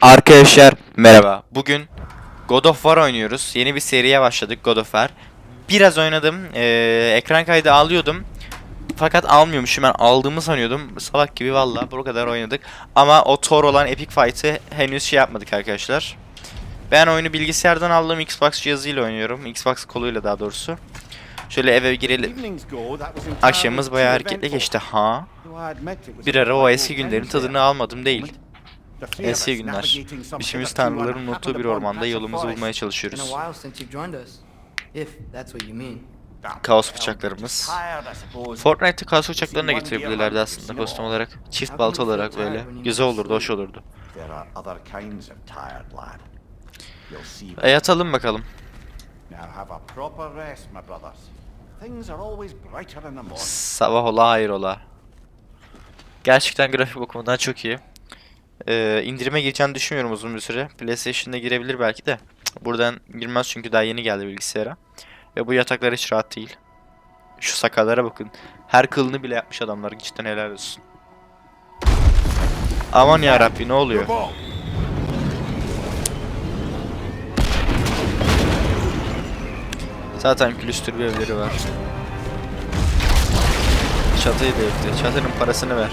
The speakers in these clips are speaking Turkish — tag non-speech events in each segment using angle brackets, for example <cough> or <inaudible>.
Arkadaşlar merhaba. Bugün God of War oynuyoruz. Yeni bir seriye başladık God of War. Biraz oynadım. Ee, ekran kaydı alıyordum. Fakat almıyormuşum. Ben aldığımı sanıyordum. Salak gibi valla bu kadar oynadık. Ama o Thor olan Epic Fight'ı henüz şey yapmadık arkadaşlar. Ben oyunu bilgisayardan aldığım Xbox cihazıyla oynuyorum. Xbox koluyla daha doğrusu. Şöyle eve girelim. Akşamımız bayağı hareketli geçti ha. Bir ara o eski günlerin tadını almadım değil. Eski günler. İşimiz tanrıların unuttuğu bir ormanda yolumuzu bulmaya çalışıyoruz. Kaos bıçaklarımız. Fortnite'ı kaos bıçaklarını da getirebilirlerdi aslında kostüm olarak. Çift balta olarak böyle. Güzel olurdu, hoş olurdu. E yatalım bakalım. Sabah ola hayır ola. Gerçekten grafik bakımından çok iyi. Ee, indirime gireceğini düşünmüyorum uzun bir süre. PlayStation'da girebilir belki de. Buradan girmez çünkü daha yeni geldi bilgisayara. Ve bu yataklar hiç rahat değil. Şu sakallara bakın. Her kılını bile yapmış adamlar. Cidden helal olsun. Aman ya Rabbi ne oluyor? Zaten külüstür bir evleri var. Çatıyı da yıktı. Çatının parasını ver.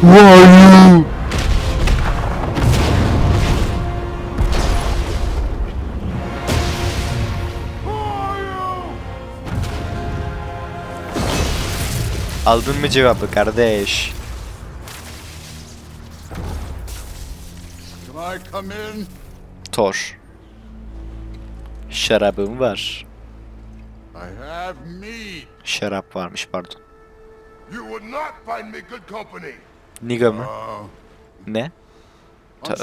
Aldın mı cevabı kardeş? Can I come in? Thor. Şarabım var. I have meat. Şarap varmış pardon. You would not find me good company. Niga mı? Ne? Ta-.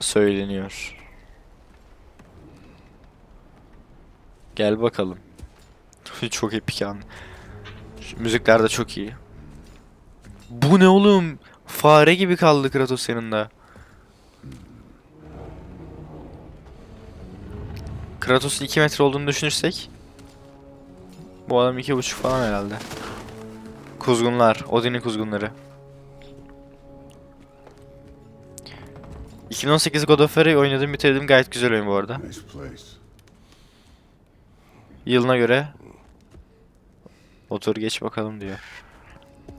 Söyleniyor. Gel bakalım. çok epik an. Şu Müzikler de çok iyi. Bu ne oğlum? Fare gibi kaldı Kratos yanında. Kratos'un 2 metre olduğunu düşünürsek bu adam 2,5 falan herhalde. Kuzgunlar, Odin'in kuzgunları. 2018 God of War'ı oynadım bitirdim gayet güzel oyun bu arada. Yılına göre Otur geç bakalım diyor.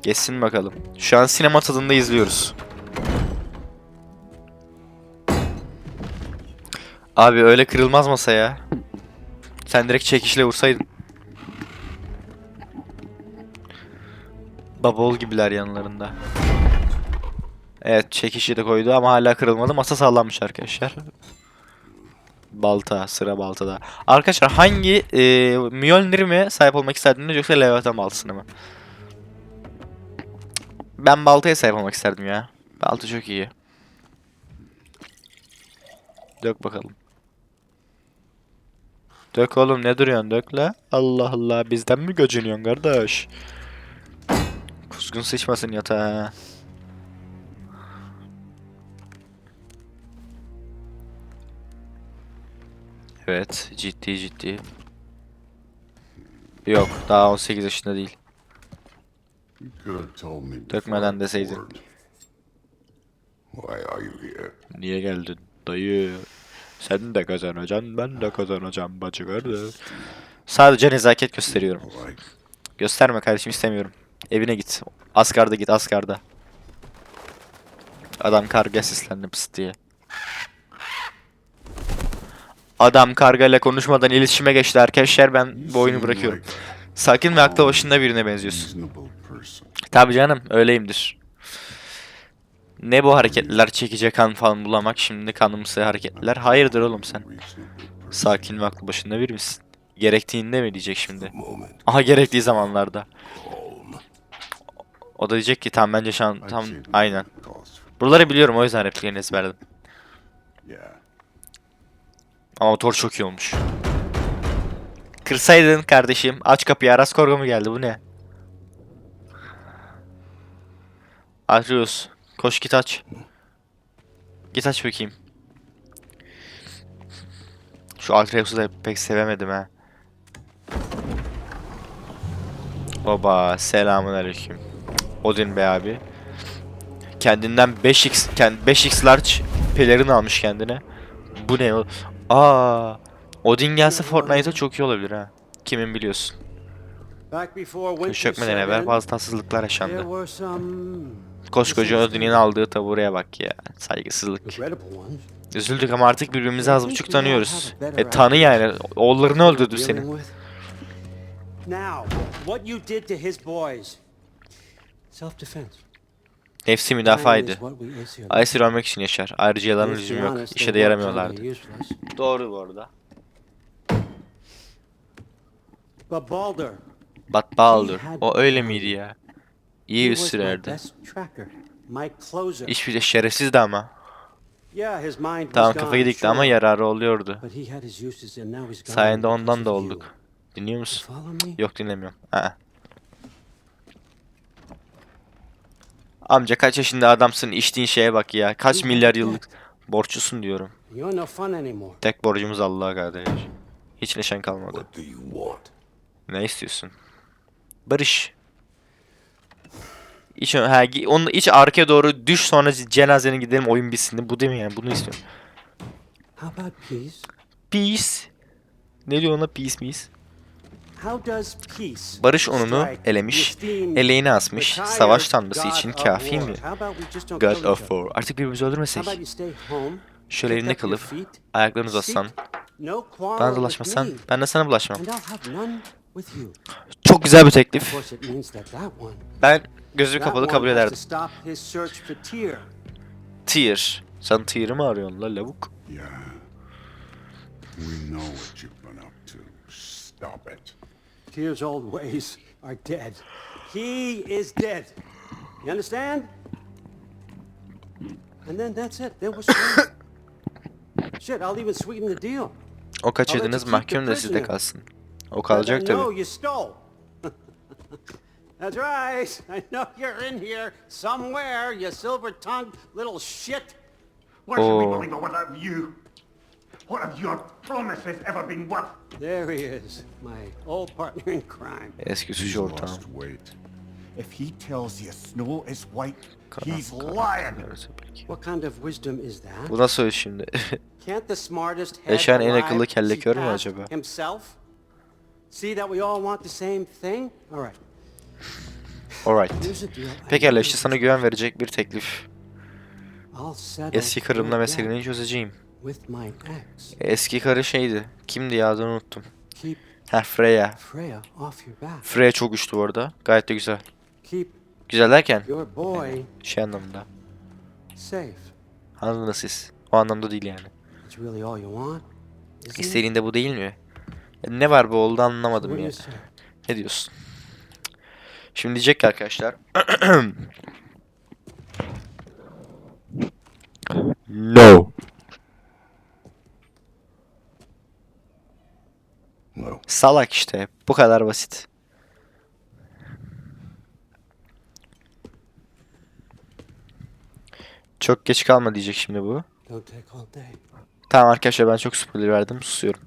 Geçsin bakalım. Şu an sinema tadında izliyoruz. Abi öyle kırılmaz masa ya. Sen direkt çekişle vursaydın. Babol gibiler yanlarında. Evet çekişi de koydu ama hala kırılmadı. Masa sallanmış arkadaşlar. Balta, sıra baltada. Arkadaşlar hangi e, Mjolnir'i mi sahip olmak isterdiniz yoksa Leviathan baltasını mı? Ben baltaya sahip olmak isterdim ya. Balta çok iyi. Dök bakalım. Dök oğlum ne duruyorsun dök la. Allah Allah bizden mi göcünüyorsun kardeş? Kuzgun sıçmasın yatağa. Evet, ciddi ciddi. Yok, daha 18 yaşında değil. Dökmeden deseydin. Niye geldin dayı? Sen de kazanacaksın, ben de kazanacağım bacı kardeş. Sadece nezaket gösteriyorum. Gösterme kardeşim istemiyorum. Evine git. Asgarda git Asgarda. Adam karga seslendi pıs diye. Adam kargayla konuşmadan iletişime geçti arkadaşlar ben bu oyunu bırakıyorum. Sakin ve aklı başında birine benziyorsun. Tabii canım öyleyimdir. Ne bu hareketler çekici kan falan bulamak şimdi kanımsı hareketler. Hayırdır oğlum sen? Sakin ve aklı başında bir misin? Gerektiğinde mi diyecek şimdi? Aha gerektiği zamanlarda. O da diyecek ki tam bence şu an tam aynen. Buraları biliyorum o yüzden repliklerini ezberledim. Ama motor çok iyi olmuş. Kırsaydın kardeşim. Aç kapıyı Aras Korgo mu geldi bu ne? Atreus. Koş git aç. Git aç bakayım. Şu Atrex'u da pek sevemedim ha. Oba selamun aleyküm. Odin be abi. Kendinden 5x kend 5x large pelerin almış kendine. Bu ne? Aa. Odin gelse Fortnite'a çok iyi olabilir ha. Kimin biliyorsun. Set evvel bazı tatsızlıklar yaşandı. Koskoca Odin'in aldığı tabureye bak ya. Saygısızlık. Üzüldük ama artık birbirimizi az buçuk tanıyoruz. E tanı yani. Oğullarını öldürdü senin. with. Now, what you did to his boys. Self-defense. Nefsi müdafaydı. Aysir ölmek için yaşar. Ayrıca yalan Let's be lüzum yok. İşe de yaramıyorlardı. Doğru bu arada. But Baldur. O öyle miydi ya? İyi tracker, my closer. Hiçbir de şerefsizdi ama. Tamam gone, kafayı dikti ama yararı oluyordu. Sayende ondan da olduk. Dinliyor musun? Yok dinlemiyorum. Aa. Amca kaç yaşında adamsın içtiğin şeye bak ya. Kaç milyar yıllık borçlusun diyorum. Tek borcumuz Allah'a kardeş. Hiç neşen kalmadı. Ne istiyorsun? Barış. İç, ha, gi- onu iç arkaya doğru düş sonra cenazene gidelim oyun bitsin. Bu değil mi yani? Bunu istiyorum. How about peace? Peace. Ne diyor ona peace peace? Barış onunu elemiş, eleğini asmış. Savaş tanrısı için kafi mi? God of? War. Artık birbirimizi öldürmesek. Şöyle elinde feet, ayaklarını uzatsan. Bana dolaşmasan ben de sana bulaşmam. Çok güzel bir teklif. Ben gözü kapalı kabul ederdim. Tyr. Sen Tyr'ı mı arıyorsun la lavuk? Yeah. We know what you've been up to. Stop it. Tyr's old ways are dead. He is dead. You understand? And then that's it. We're screwed. <coughs> Shit, I'll even sweeten the deal. O kaçırdığınız mahkum da sizde kalsın. O kalacak them <laughs> That's right. <laughs> I know you're in here somewhere, you silver-tongued little shit. Why should we Oh. believe a word of you? What have your promises ever been worth? There he is, my old partner in crime. Eski suç ortağım. If he tells you snow is white, he's lying. What kind of wisdom is that? Bu nasıl iş şimdi? <laughs> Can't the smartest head Yaşayan en akıllı kelle kör mü acaba? Himself? See that we all want the same thing? All right. Alright. Pekala işte sana güven verecek bir teklif. Eski karımla meseleni çözeceğim. Eski karı şeydi. Kimdi ya adını unuttum. Ha Freya. Freya çok güçlü bu arada. Gayet de güzel. Güzel derken şey anlamında. Anladınız siz. O anlamda değil yani. It's really all you want. isn't it? İstediğin de bu değil mi? Ne var bu oldu anlamadım ya. Ne diyorsun? Şimdi diyecek ki arkadaşlar. <clears throat> no. No. Salak işte. Bu kadar basit. Çok geç kalma diyecek şimdi bu. Don't take all day. Tamam arkadaşlar ben çok spoiler verdim. Susuyorum.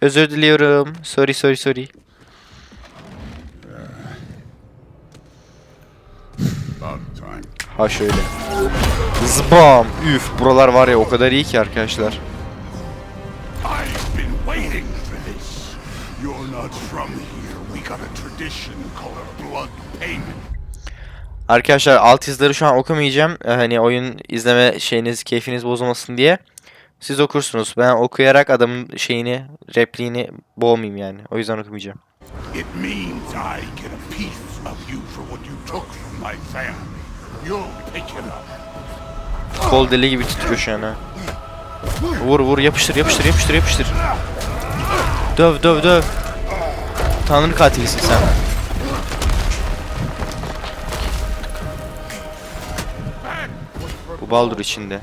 Özür diliyorum. Sorry sorry sorry. About time. Ha şöyle. Zbam. Üf buralar var ya o kadar iyi ki arkadaşlar. Arkadaşlar alt izleri şu an okumayacağım. Ee, Hani oyun izleme şeyiniz, keyfiniz bozulmasın diye. Siz okursunuz. Ben okuyarak adamın şeyini, repliğini boğmayayım yani. O yüzden okumayacağım. It means I get a piece of you for what you took from my family. Kol deli gibi titriyor şu an ha. Vur vur yapıştır yapıştır yapıştır yapıştır. Döv döv döv. Tanrı katilisin sen. Bu Baldur içinde.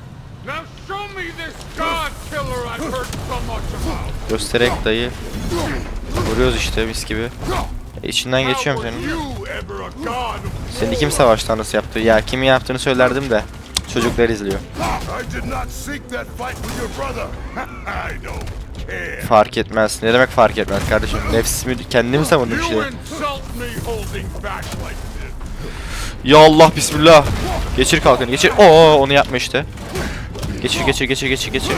Göstererek dayı. Vuruyoruz işte mis gibi. E, içinden geçiyorum senin. Seni kim savaş tanrısı yaptı? Ya kimin yaptığını söylerdim de. Çocuklar izliyor. <laughs> Fark etmez. Ne demek fark etmez kardeşim? Nefsimi kendimi savundum işte. Ya Allah bismillah. Geçir kalkanı geçir. Oo onu yapma işte. Geçir geçir geçir geçir geçir.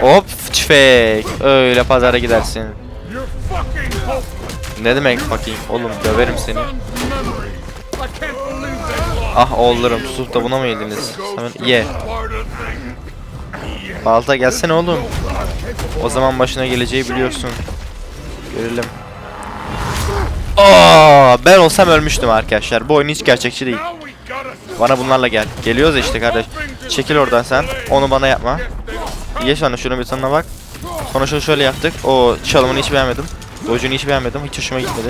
Hop tüfek. Öyle pazara gidersin. Fucking. Ne demek bakayım oğlum döverim seni. Ah oğullarım tutup da buna mı yediniz? Hemen ye. Balta gelsene oğlum. O zaman başına geleceği biliyorsun. Görelim. Aa, ben olsam ölmüştüm arkadaşlar. Bu oyun hiç gerçekçi değil. Bana bunlarla gel. Geliyoruz işte kardeş. Çekil oradan sen. Onu bana yapma. Ye sonra şunun bir tadına bak. Sonra şöyle yaptık. O çalımını hiç beğenmedim. Dojunu hiç beğenmedim. Hiç hoşuma gitmedi.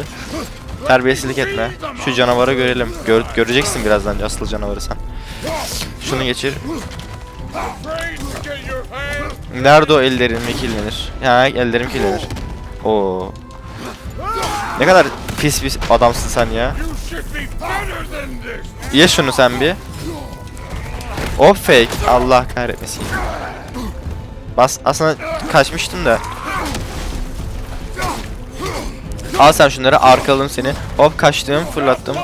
Terbiyesizlik etme. Şu canavarı görelim. Gör, göreceksin birazdan asıl canavarı sen. Şunu geçir. Nerede o ellerim kirlenir? Ha ellerim kirlenir. Oo. Ne kadar pis bir adamsın sen ya. Ye şunu sen bir. Hop fake. Allah kahretmesin. Bas aslında kaçmıştım da. Al sen şunları arkaladım seni. Hop kaçtım fırlattım.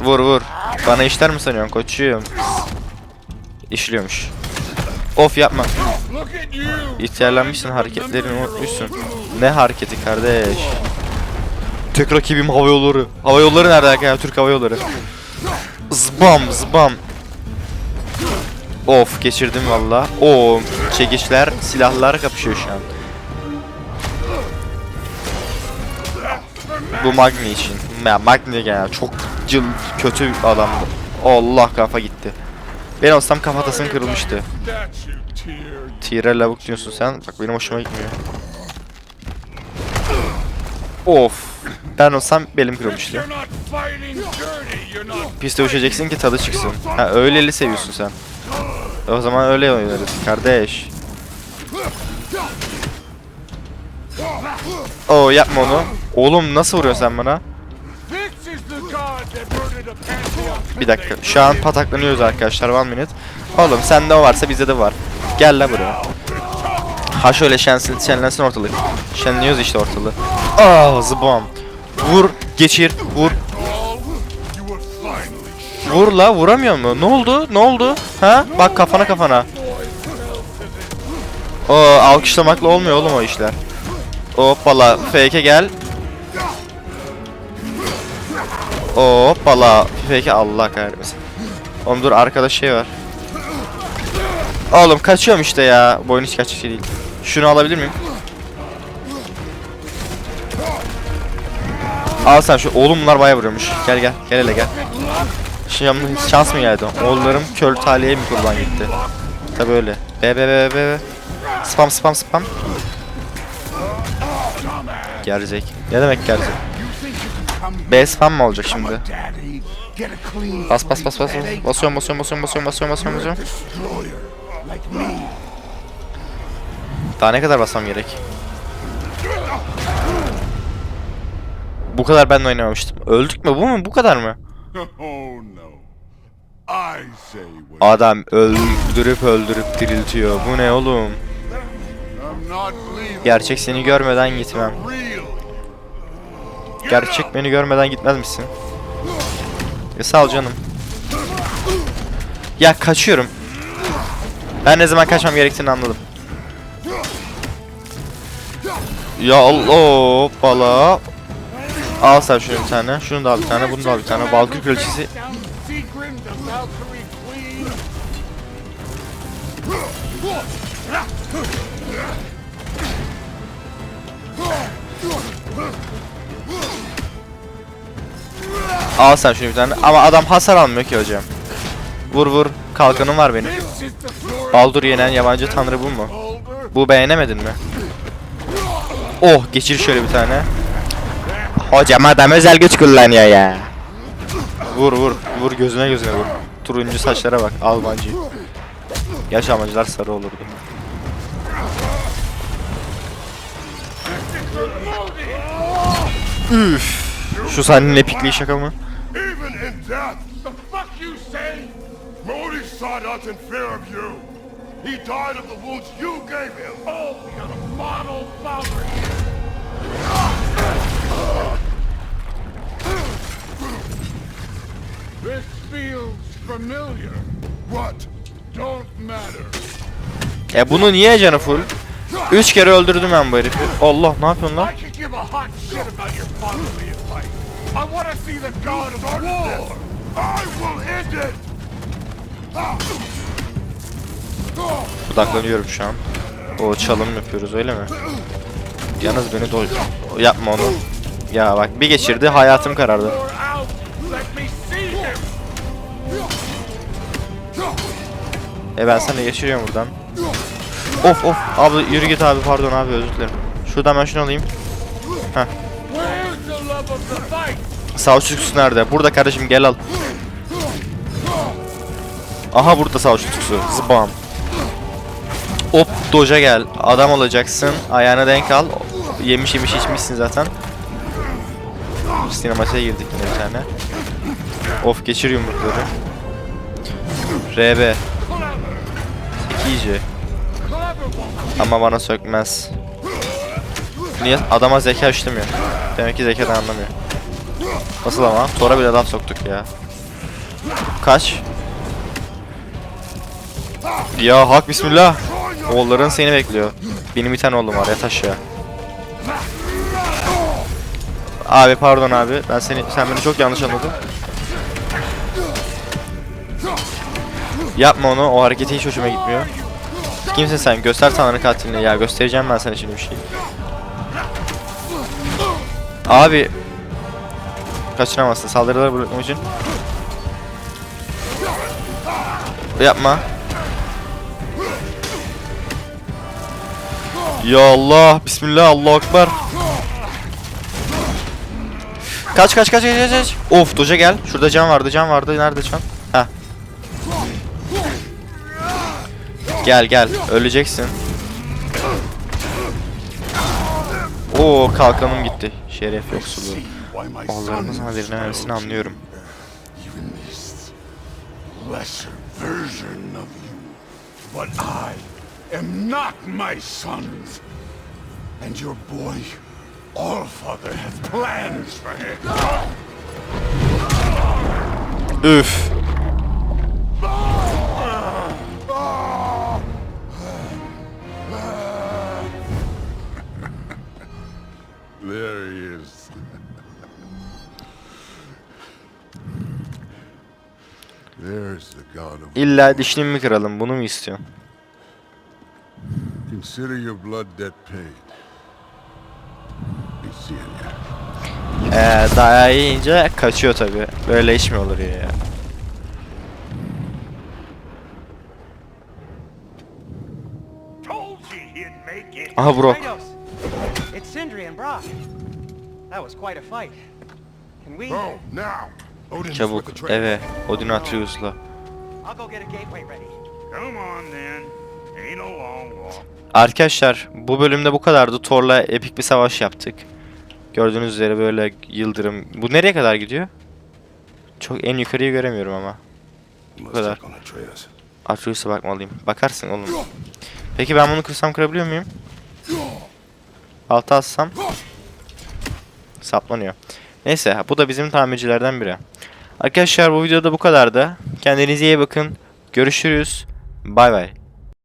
Vur vur. Bana işler mi sanıyorsun koçum? İşliyormuş. Of yapma. İhtiyarlanmışsın hareketlerini unutmuşsun. Ne hareketi kardeş? Tek rakibim hava yolları. Hava yolları nerede arkadaşlar? Türk hava yolları. Zbam zbam. Of geçirdim valla. O çekişler, silahlar kapışıyor şu an. Bu Magni için. Ya Magni ya çok cıl kötü bir adamdı. Allah kafa gitti. Ben olsam kafatasım kırılmıştı. Tire lavuk diyorsun sen. Bak benim hoşuma gitmiyor. Of. Ben olsam belim kırılmıştı. You're not fighting dirty. You're not. Pis dövüşeceksin ki tadı çıksın. Ha öyleli seviyorsun sen. O zaman öyle oynarız kardeş. Oo yapma onu. Oğlum nasıl vuruyorsun sen bana? Bir dakika. Şu an pataklanıyoruz arkadaşlar. One minute. Oğlum sende o varsa bizde de var. Gel la buraya. Ha şöyle şensin, şenlensin ortalık. Şenliyoruz işte ortalığı. Aa zıbam. Vur, geçir, vur. Vur la vuramıyor mu? Ne oldu? Ne oldu? Ha? Bak kafana kafana. O alkışlamakla olmuyor oğlum o işler. Hoppala fake'e gel. Hoppala fake'e Allah kahretmesin. Oğlum dur arkada şey var. Oğlum kaçıyorum işte ya. Bu oyun hiç gerçekçi değil. Şunu alabilir miyim? Al sen şu. Oğlum bunlar bayağı vuruyormuş. Gel gel. Gel hele gel. Şimdi hiç şans mı geldi? Oğullarım köl taliye mi kurban gitti? Tabi öyle. Be be be be be. Spam spam spam. Gelecek. Ne demek gelecek? B spam mı olacak şimdi? Bas bas bas bas. bas. Basıyorum basıyorum basıyorum basıyorum basıyorum basıyorum basıyorum. Daha ne kadar basmam gerek? Bu kadar ben de oynamamıştım. Öldük mü? Bu mu? Bu kadar mı? <laughs> Oh Adam öldürüp öldürüp diriltiyor. Bu ne oğlum? Gerçek seni görmeden gitmem. Gerçek beni görmeden gitmez misin? E sağ ol canım. Ya kaçıyorum. Ben ne zaman kaçmam gerektiğini anladım. Ya Allah hoppala. Al sen şunu bir tane. Şunu da al bir tane. Bunu da al bir tane. Kraliçesi. Valkyrie Queen. Al sen şunu bir tane. Ama adam hasar almıyor ki hocam. Vur vur. Kalkanım var benim. Baldur yenen yabancı tanrı bu mu? Bu beğenemedin mi? Oh geçir şöyle bir tane. Hocam adam özel güç kullanıyor ya. Vur vur vur gözüne gözüne vur. Turuncu saçlara bak Almancı. Yaş Almancılar sarı olurdu. Üf. Şu sahnenin epikliği şaka mı? He died of the wounds you gave him. Oh, we got a model here. This feels familiar. What? Don't matter. E bunu niye canı full? Üç kere öldürdüm ben bu herifi. Allah ne yapıyorsun lan? Odaklanıyorum şu an. O çalım yapıyoruz öyle mi? Yalnız beni doy... Yapma onu. Ya bak bir geçirdi hayatım karardı. E ben sana geçiriyorum buradan. Of of abi yürü git abi pardon abi özür dilerim. Şuradan ben şunu alayım. Savaş tutkusu nerede? Burada kardeşim gel al. Aha burada savaş tutkusu. Zıbam. Hop doja gel. Adam olacaksın. Ayağına denk al. Yemiş yemiş içmişsin zaten. Sinematiğe girdik yine bir tane. Of geçir yumrukları. RB. Woman. Ama bana sökmez. Niye? Adama zeka işlemiyor. Demek ki zekadan anlamıyor. Nasıl ama? Tora bile laf soktuk ya. Kaç? Ya hak bismillah. Oğulların seni bekliyor. Benim bir tane oğlum var yat aşağı. Abi pardon abi. Ben seni sen beni çok yanlış anladın. Yapma onu. O hareketi hiç hoşuma gitmiyor. Kimsin sen? Göster Tanrı katilini. Ya göstereceğim ben sana şimdi bir şey. Abi. Kaçıramazsın. Saldırıları bırakmak için. Yapma. Ya Allah. Bismillah. Allahu Ekber. Kaç kaç kaç kaç kaç. Of doja gel. Şurada can vardı can vardı. Nerede can? Ha. Gel gel. Öleceksin. Oo kalkanım gitti. Şeref Oğullarımın son haberini vermesini anlıyorum. But I am not my sons. And your boy, Allfather, has plans for him. Üf. There he is. There's the god of İlla dişini mi kıralım? Bunu mu istiyorsun? Consider your blood debt paid. Ee, dayağı yiyince kaçıyor tabi. Böyle iş mi olur ya? Aha Brock. İt's Sindri and Brock. That was quite a fight. Can we? Oh, now. Odin's Çabuk eve. Odin Atreus'la. Go. Arkadaşlar bu bölümde bu kadardı. Thor'la epik bir savaş yaptık. Gördüğünüz üzere böyle yıldırım. Bu nereye kadar gidiyor? Çok en yukarıyı göremiyorum ama. Let's kadar. Atreus'a bakmalıyım. Bakarsın oğlum. Peki ben bunu kırsam kırabiliyor muyum? Alta atsam. Saplanıyor. Neyse bu da bizim tamircilerden biri. Arkadaşlar bu videoda bu kadardı. Kendinize iyi bakın. Görüşürüz. Bay bay.